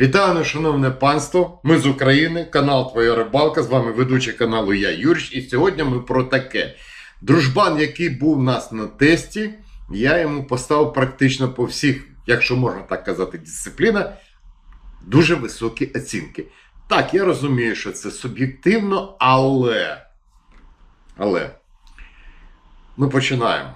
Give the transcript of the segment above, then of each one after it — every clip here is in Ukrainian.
Вітаю, шановне панство! Ми з України, канал Твоя Рибалка. З вами ведучий каналу я Юрич. І сьогодні ми про таке. Дружбан, який був у нас на тесті, я йому поставив практично по всіх, якщо можна так казати, дисциплінах, дуже високі оцінки. Так, я розумію, що це суб'єктивно, але. Але ми починаємо.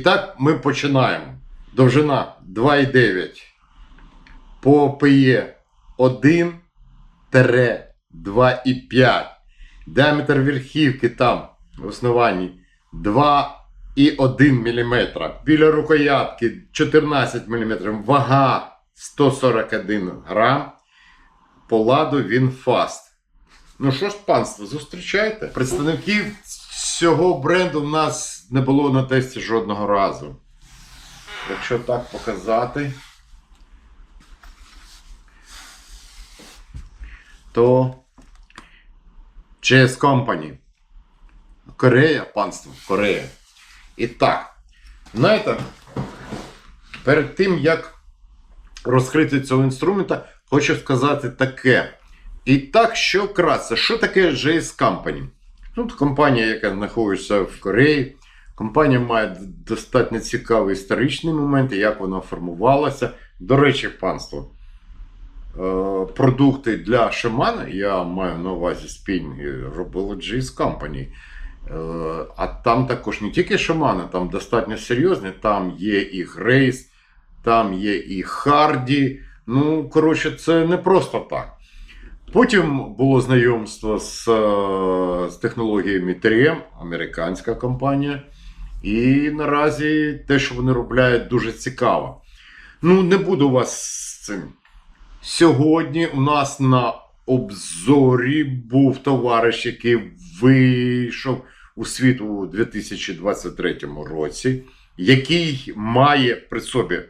Так ми починаємо. Довжина 2,9 по ПЕ 1 2,5. Діаметр верхівки там в основанні 2,1 мм. Біля рукоятки 14 мм. Вага 141 грам. По ладу він фаст. Ну що ж, панство, зустрічайте. Представників цього бренду в нас не було на тесті жодного разу. Якщо так показати, то JS Company. Корея, панство, Корея. І так, знаєте, перед тим як розкрити цього інструмента, хочу сказати таке. І так, що вкратце, що таке JS Company? Тут компанія, яка знаходиться в Кореї. Компанія має достатньо цікавий історичний момент, як вона формувалася. До речі, панство. е, Продукти для шамана, я маю на увазі спінги, робила JS Company. Е, А там також не тільки шамани, там достатньо серйозні, там є і Грейс, там є і Харді. Ну, коротше, це не просто так. Потім було знайомство з, е, з технологіями 3M, американська компанія. І наразі те, що вони роблять, дуже цікаво. Ну, не буду вас з цим. Сьогодні у нас на обзорі був товариш, який вийшов у світ у 2023 році, який має при собі,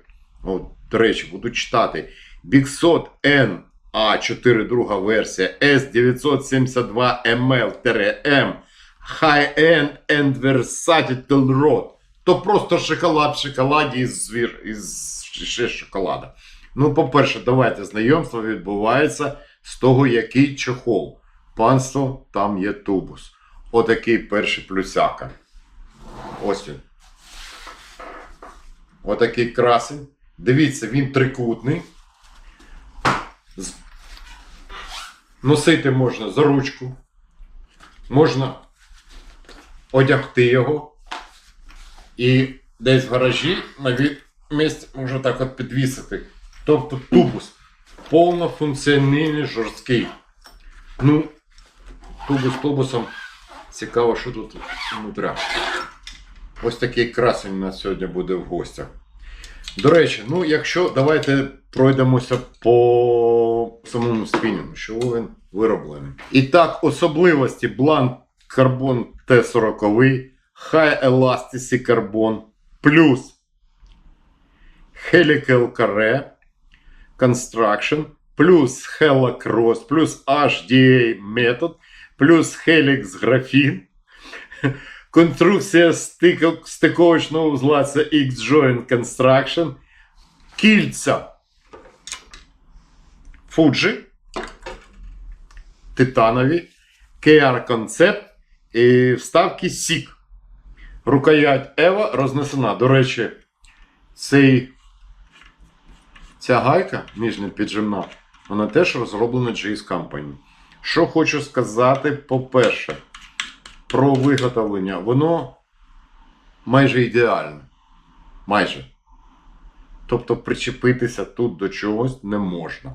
от, до речі, буду читати, Bigshot N а4 друга версія S972ML-M High-End and Versatile Rod. То просто шоколад в шоколаді із, звір... із ще шоколада. Ну, по-перше, давайте знайомство відбувається з того, який чохол. Панство, там є тубус. Отакий перший плюсяка. Ось він. Отакий красень. Дивіться, він трикутний. З- Носити можна за ручку. Можна одягти його. І десь в гаражі на від місць можна так от підвісити. Тобто тубус повнофункціональний жорсткий. Ну, тубус тубусом. Цікаво, що тут внутря. Ось такий красень у нас сьогодні буде в гостях. До речі, ну якщо давайте пройдемося по самому спінінгу, що він вироблений. І так, особливості Blanc Carbon T40, High Elasticity Carbon, плюс Helical Carre Construction, плюс Hella Cross, плюс HDA метод, плюс Helix Graphene, конструкція стико- стиковочного узла це X-Joint Construction, кільця Fuji, титанові, KR Concept і вставки SIG. Рукоять Ева рознесена. До речі, цей, ця гайка нижня піджимна, вона теж розроблена GS Company. Що хочу сказати, по-перше, про виготовлення. Воно майже ідеальне. Майже. Тобто причепитися тут до чогось не можна.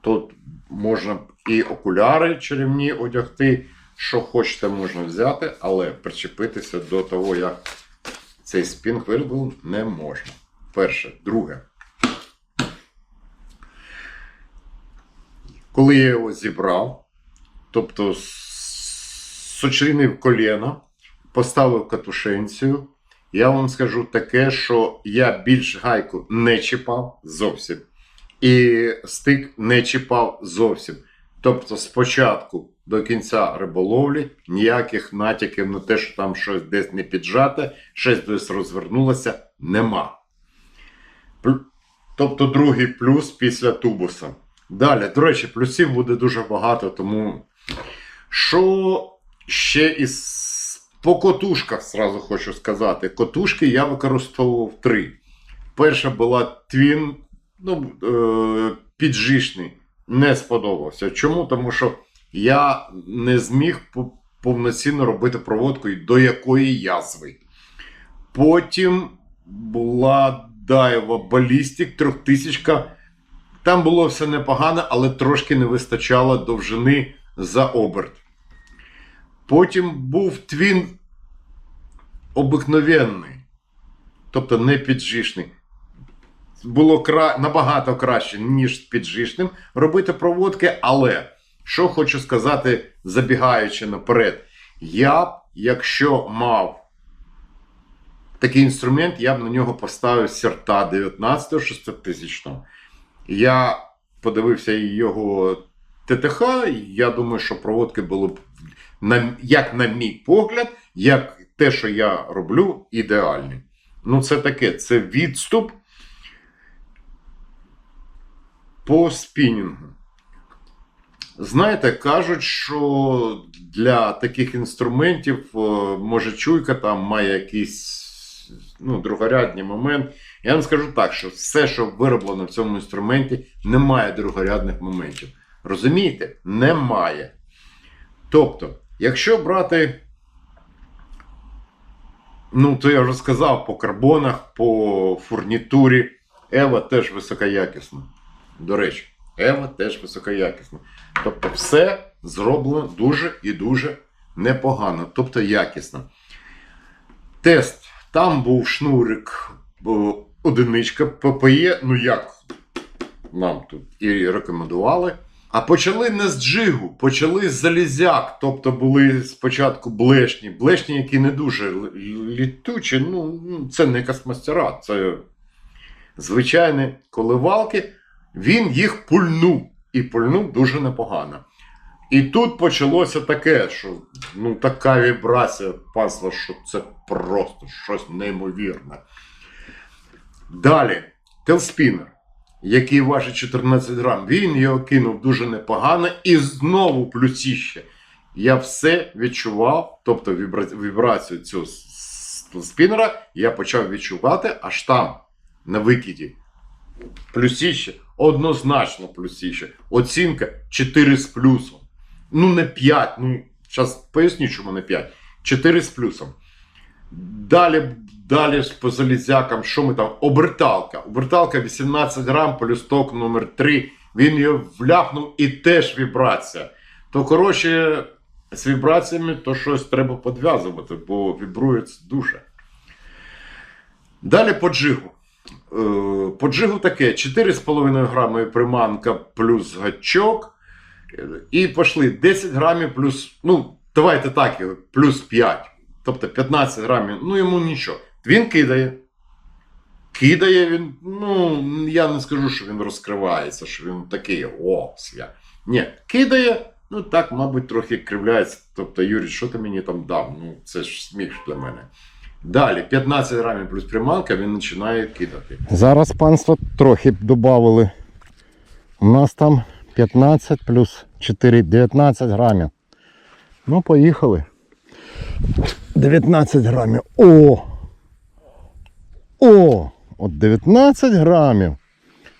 Тут можна і окуляри чарівні одягти, що хочете, можна взяти, але причепитися до того, як цей спінг виробив, не можна. Перше. Друге. Коли я його зібрав, тобто сочинив коліна, поставив катушенцію, я вам скажу таке, що я більш гайку не чіпав зовсім. І стик не чіпав зовсім. Тобто, спочатку до кінця риболовлі ніяких натяків на те, що там щось десь не піджате, щось десь розвернулося, нема. Тобто другий плюс після тубуса. Далі, до речі, плюсів буде дуже багато, тому що ще із по котушках зразу хочу сказати. Котушки я використовував три. Перша була твін, ну, е, піджишний. Не сподобався. Чому? Тому що я не зміг повноцінно робити проводку до якої язви. Потім була Дайва Балістик 3000. Там було все непогано, але трошки не вистачало довжини за оберт. Потім був твін обикновенний, тобто не піджишний. Було кра... набагато краще, ніж піджишним робити проводки, але що хочу сказати, забігаючи наперед, я б, якщо мав такий інструмент, я б на нього поставив серта 19 600 Я подивився його ТТХ, і я думаю, що проводки були б, на, як на мій погляд, як те, що я роблю, ідеальні. Ну, це таке, це відступ по спінінгу. Знаєте, кажуть, що для таких інструментів, е, може, чуйка там має якийсь ну, другорядний момент. Я вам скажу так, що все, що вироблено в цьому інструменті, не має другорядних моментів. Розумієте? Немає. Тобто, якщо брати, ну, то я вже сказав по карбонах, по фурнітурі, Ева теж високоякісна. До речі, Ева теж високоякісна. Тобто, все зроблено дуже і дуже непогано, тобто якісно. Тест. Там був шнурик одиничка ППЄ, ну як нам тут і рекомендували. А почали не з джигу, почали з залізяк. Тобто були спочатку блешні. Блешні, які не дуже літучі, ну ну, це не космостера, це звичайні коливалки. Він їх пульнув. І пульнув дуже непогано. І тут почалося таке, що ну, така вібрація пасла, що це просто щось неймовірне. Далі, телспінер, який важить 14 грам, він його кинув дуже непогано і знову плюсіще. Я все відчував, тобто вібрацію цього спінера я почав відчувати аж там, на викиді. Плюсіще, однозначно плюсіще. Оцінка 4 з плюсом. Ну, не 5. Ну, зараз поясню, чому не 5. 4 з плюсом. Далі, далі ж по залізякам, що ми там? Оберталка. Оберталка 18 грам, полюсток номер 3. Він його вляпнув і теж вібрація. То, коротше, з вібраціями то щось треба підв'язувати, бо вібрується дуже. Далі по джигу. Е, По джигу таке: 4,5 грами приманка плюс гачок. І пішли 10 грамів плюс, ну, давайте так, плюс 5. Тобто 15 грамів, ну йому нічого. Він кидає. Кидає він, ну, я не скажу, що він розкривається, що він такий о, свя. Ні, кидає, ну так, мабуть, трохи кривляється. Тобто, Юрій, що ти мені там дав? Ну, це ж сміх для мене. Далі, 15 грамів плюс приманка, він починає кидати. Зараз панство трохи додали. У нас там 15 плюс 4, 19 грамів. Ну, поїхали. 19 грамів. О! О! От 19 грамів.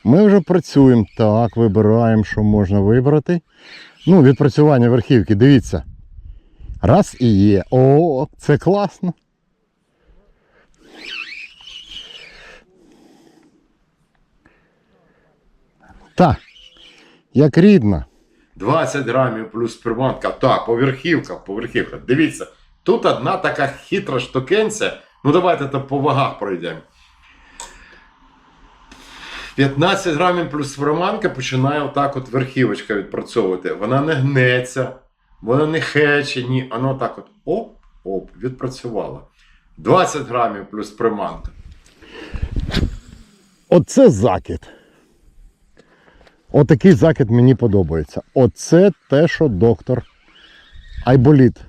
Ми вже працюємо. Так, вибираємо, що можна вибрати. Ну, відпрацювання верхівки, дивіться. Раз і є. О, це класно. Та, як рідна. 20 грамів плюс приманка. Так, поверхівка, поверхівка. Дивіться, тут одна така хитра штукенця. Ну, давайте по вагах пройдемо. 15 грамів плюс приманка починає отак от верхівочка відпрацьовувати. Вона не гнеться, вона не хече, ні. Воно так от оп, оп, відпрацювала. 20 грамів плюс приманка. Оце закид. Отакий закид мені подобається. Оце те, що доктор Айболіт.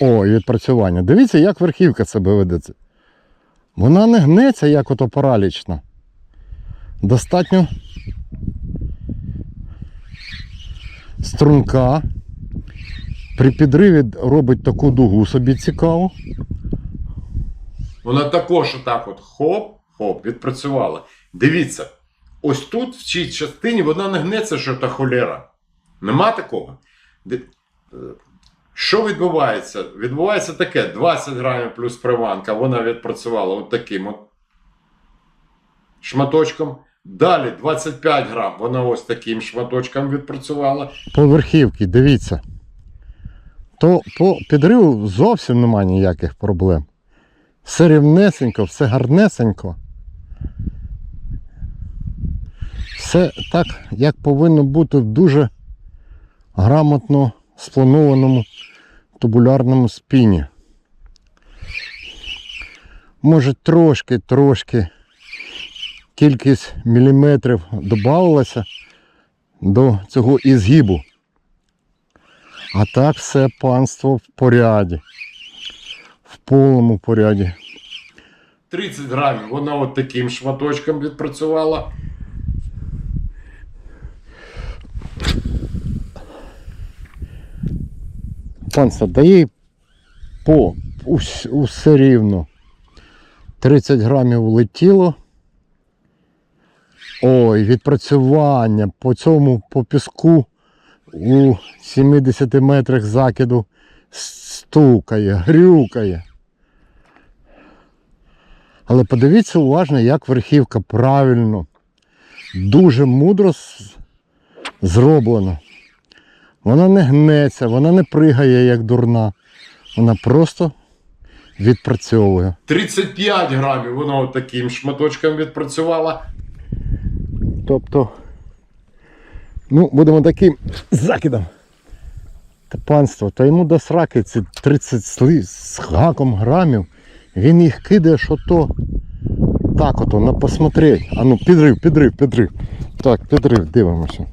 О, і відпрацювання. Дивіться, як верхівка себе ведеться. Вона не гнеться, як ото паралічна. Достатньо струнка. При підриві робить таку дугу собі цікаву. Вона також отак от хоп-хоп, відпрацювала. Дивіться, ось тут, в цій частині, вона не гнеться, що та холера. Нема такого. Що відбувається? Відбувається таке: 20 грамів плюс приванка, вона відпрацювала от таким от шматочком. Далі 25 грам, вона ось таким шматочком відпрацювала. По верхівці, дивіться. То по підриву зовсім немає ніяких проблем. Все рівнесенько, все гарнесенько. Все так, як повинно бути дуже грамотно спланованому тубулярному спіні. Може трошки, трошки кількість міліметрів додавалася до цього ізгибу. А так все панство в поряді. В повному поряді. 30 грамів, вона от таким шматочком відпрацювала. Панство, дає по ус- усе рівно. 30 грамів влетіло. Ой, відпрацювання по цьому по піску у 70 метрах закиду стукає, грюкає. Але подивіться уважно, як верхівка правильно, дуже мудро зроблена. Вона не гнеться, вона не пригає як дурна. Вона просто відпрацьовує. 35 грамів, вона от таким шматочком відпрацювала. Тобто, ну, будемо таким закидом. Та панство, та йому до сраки ці 30 сли- з гаком грамів. Він їх кидає, що то так ото, на посмотреть. А ну, підрив, підрив, підрив. Так, підрив, дивимося.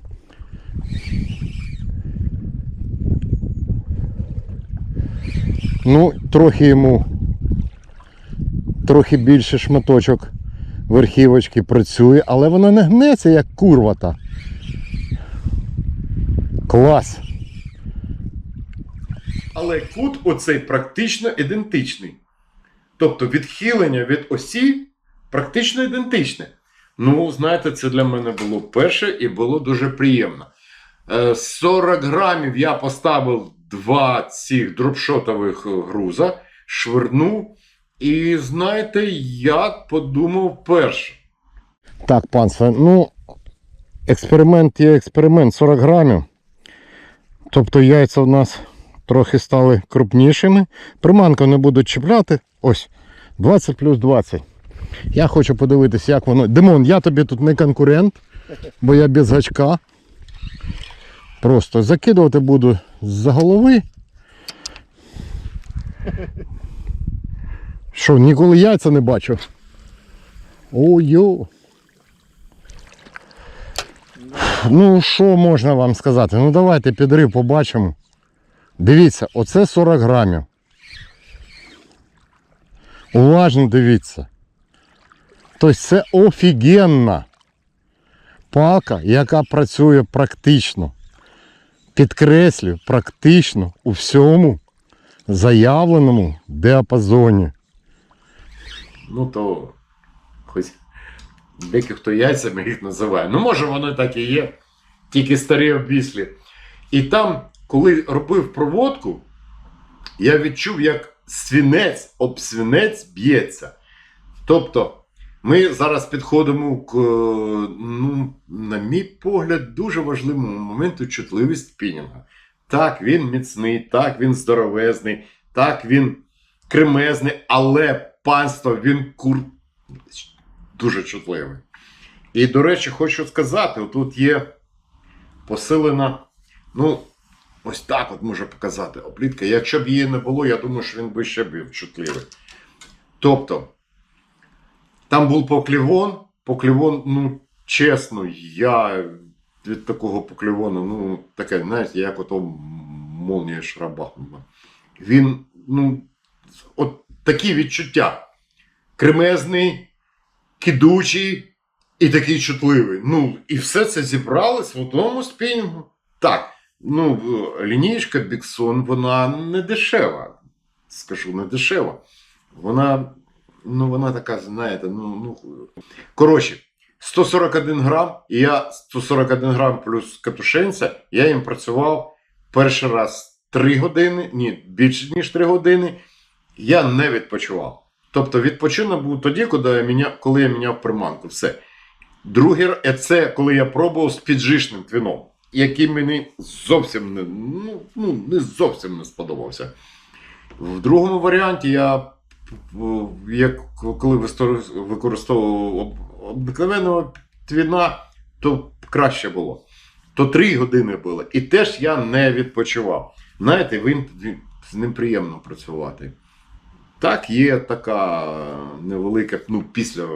Ну, трохи йому трохи більше шматочок верхівочки працює, але вона не гнеться, як курва та. Клас. Але кут оцей практично ідентичний. Тобто відхилення від осі практично ідентичне. Ну, знаєте, це для мене було перше і було дуже приємно. Е, 40 грамів я поставив два цих дропшотових груза, швирнув. І знаєте, я подумав перше. Так, панство, ну, експеримент є експеримент 40 грамів. Тобто яйця у нас трохи стали крупнішими. Приманку не буду чіпляти. Ось, 20 плюс 20. Я хочу подивитися, як воно. Димон, я тобі тут не конкурент, бо я без гачка. Просто закидувати буду з-за голови. Що, ніколи яйця не бачив? Ой-йо. Ну, що можна вам сказати? Ну давайте підрив побачимо. Дивіться, оце 40 грамів. Уважно дивіться. Тобто це офігенна палка, яка працює практично. Підкреслю, практично у всьому заявленому діапазоні. Ну то хоч деякі хто яйцями їх називає. Ну, може, воно так і є, тільки старі обвіслі. І там, коли робив проводку, я відчув, як свінець об свінець б'ється. Тобто, ми зараз підходимо к, е, ну, на мій погляд, дуже важливому моменту чутливість спінінга. Так, він міцний, так, він здоровезний, так, він кремезний, але панство він кур дуже чутливий. І, до речі, хочу сказати: тут є посилена, ну, ось так от може показати оплітка. Якщо б її не було, я думаю, що він би ще був чутливий. Тобто, там був поклівон, поклівон, ну, чесно, я від такого поклівону, ну, таке, знаєте, як ото молнія шрабахнула. Він, ну, от такі відчуття. Кремезний, кидучий і такий чутливий. Ну, і все це зібралось в одному спінінгу. Так, ну, лінійка Біксон, вона не дешева. Скажу, не дешева. Вона, ну, вона така, знаєте, ну, ну. Коротше, 141 грам, і я 141 грам плюс катушенця, я їм працював перший раз 3 години, ні, більше ніж 3 години. Я не відпочивав. Тобто відпочинок був тоді, коли я міняв, коли я міняв приманку. Все. Другий е, це коли я пробував з піджишним твіном, який мені зовсім не, ну, ну, не зовсім не сподобався. В другому варіанті я, як, коли використовував об- обикновеного твіна, то краще було. То три години було. І теж я не відпочивав. Знаєте, він, з ним приємно працювати. Так, є така невелика, ну, після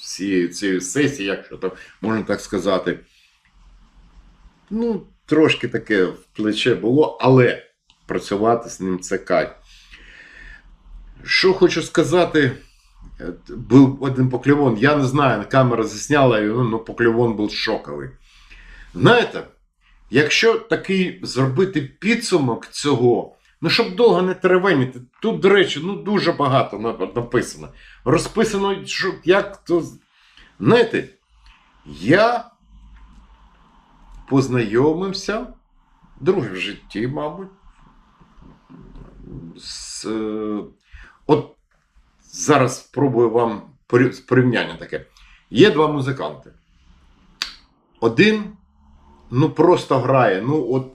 всієї цієї сесії, якщо так можна так сказати. Ну, трошки таке в плече було, але працювати з ним це кайф. Що хочу сказати, е, був один поклівон, я не знаю, камера засняла його, ну поклівон був шоковий. Знаєте, якщо такий зробити підсумок цього, ну щоб довго не теревеніти, тут, до речі, ну дуже багато написано. Розписано, що як то. Знаєте, я познайомився, другий в житті, мабуть. З, е, от зараз спробую вам порів- порівняння таке. Є два музиканти. Один ну просто грає. Ну, от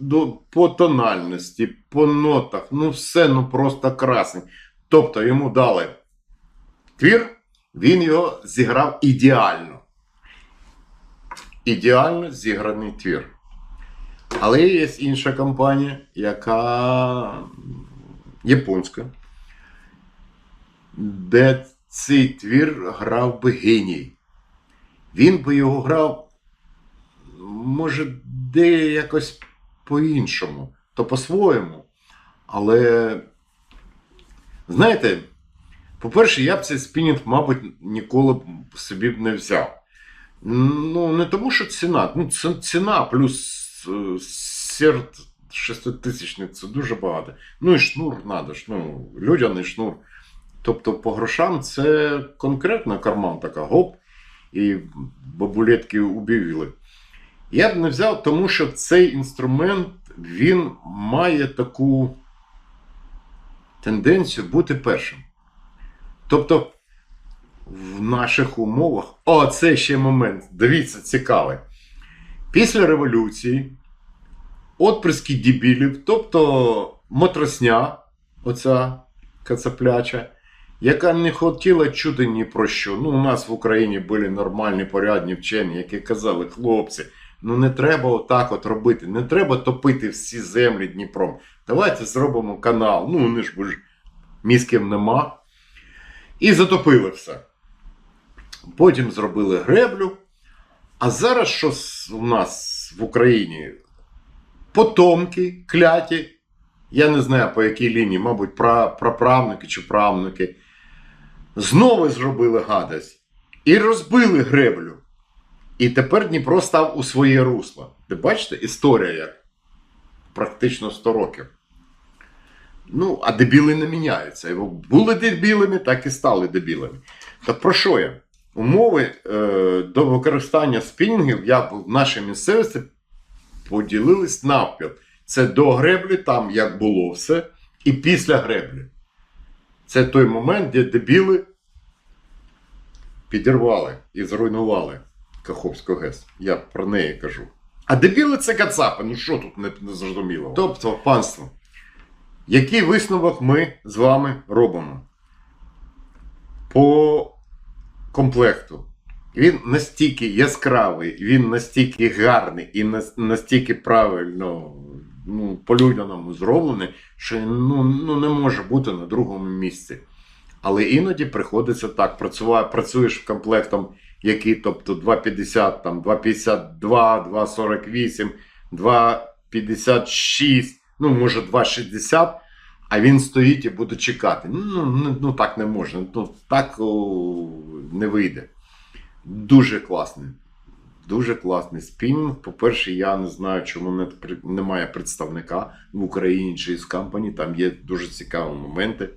ну, по тональності, по нотах, ну все ну просто красний. Тобто йому дали твір, він його зіграв ідеально. Ідеально зіграний твір. Але є інша компанія, яка японська, де цей твір грав би геній. Він би його грав, може, де якось по-іншому, то по-своєму. Але, знаєте, по-перше, я б цей спінінг, мабуть, ніколи б собі б не взяв. Ну, не тому, що ціна. Ну, ціна плюс е, серд шеститисячний це дуже багато. Ну і шнур треба ну, людяний шнур. Тобто, по грошам це конкретно карман така, гоп, і бабулетки убівіли. Я б не взяв, тому що цей інструмент він має таку тенденцію бути першим. Тобто, в наших умовах. О, це ще момент. Дивіться, цікавий. Після революції отпрыски дебілів, тобто мотросня, оця кацапляча, яка не хотіла чути ні про що. Ну, у нас в Україні були нормальні порядні вчені, які казали, хлопці, ну не треба отак от робити, не треба топити всі землі Дніпром. Давайте зробимо канал. Ну, вони ж бо ж мізків нема. І затопили все. Потім зробили греблю. А зараз що у нас в Україні? Потомки кляті. Я не знаю по якій лінії, мабуть, праправники чи правнуки. Знову зробили гадость. І розбили греблю. І тепер Дніпро став у своє русло. Ви бачите, історія як практично 100 років. Ну, а дебіли не міняються. Були дебілими, так і стали дебілами. Так про що я? Умови е, до використання спінінгів я в нашій місцевості поділились навпіл. Це до греблі, там як було все. і після греблі. Це той момент, де дебіли підірвали і зруйнували Каховську ГЕС. Я про неї кажу. А дебіли це кацапи, ну що тут не, не зрозуміло? Тобто, панство, який висновок ми з вами робимо по комплекту? Він настільки яскравий, він настільки гарний і настільки правильно ну, по-людяному зроблений, що ну, ну, не може бути на другому місці. Але іноді приходиться так. Працюва, працюєш комплектом, який, тобто 2,50, там, 2,52, 2,48, 2,56, ну, може 2,60, а він стоїть і буде чекати. Ну, ну, ну так не можна. Ну, так о, не вийде. Дуже класний. Дуже класний спінінг. По-перше, я не знаю, чому не, немає представника в Україні чи з компанії. Там є дуже цікаві моменти.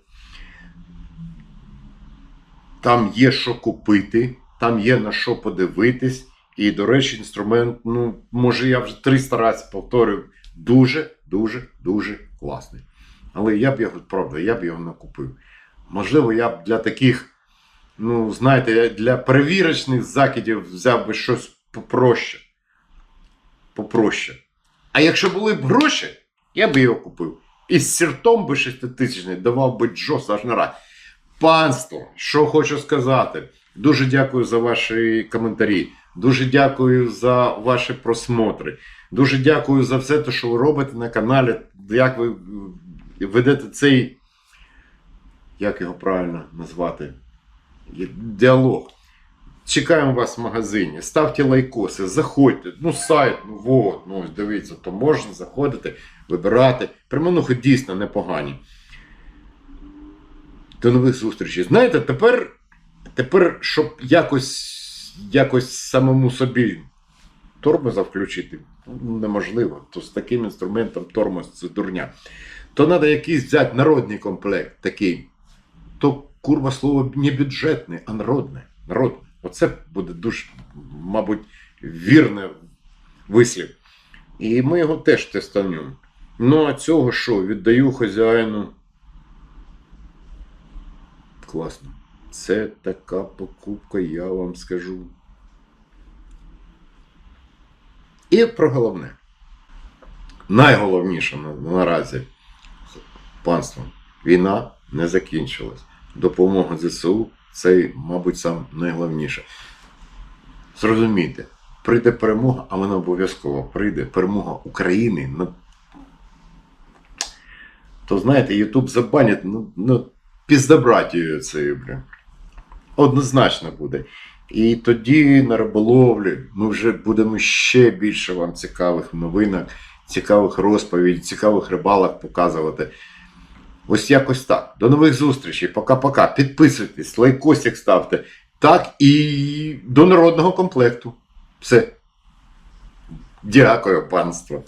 Там є що купити, там є на що подивитись. І, до речі, інструмент, ну, може, я вже 300 разів повторюю, дуже, дуже, дуже класний. Але я б його, правда, я б його не купив. Можливо, я б для таких, ну, знаєте, для перевірочних закидів взяв би щось попроще. Попроще. А якщо були б гроші, я б його купив. І з сіртом би 6 тисячний давав би Джос аж на раз. Панство, що хочу сказати. Дуже дякую за ваші коментарі. Дуже дякую за ваші просмотри. Дуже дякую за все те, що ви робите на каналі. Як ви е, ведете цей, як його правильно назвати? Діалог. Чекаємо вас в магазині. Ставте лайкоси, заходьте. Ну, сайт, ну вот, ну дивіться, то можна заходити, вибирати. Приманухи дійсно непогані. До нових зустрічей. Знаєте, тепер, тепер щоб якось, якось самому собі тормоза включити, ну, неможливо. То з таким інструментом тормоз це дурня. То треба якийсь взяти народний комплект такий. То курва слово не бюджетне, а народне. народне. Оце буде дуже, мабуть, вірне вислів. І ми його теж тестанемо. Ну, а цього що? Віддаю хазяїну. Класно. Це така покупка, я вам скажу. І про головне. Найголовніше наразі панство. Війна не закінчилась. Допомога ЗСУ це, мабуть, сам найголовніше. Зрозумійте, прийде перемога, а вона обов'язково прийде. Перемога України. Ну, то знаєте, Ютуб забанять, ну, ну піздобратію цією, блін. Однозначно буде. І тоді на риболовлі ми вже будемо ще більше вам цікавих новинок, цікавих розповідей, цікавих рибалок показувати. Ось якось так. До нових зустрічей. Пока-пока. Підписуйтесь, лайкосик ставте. Так і до народного комплекту. Все. Дякую, панство.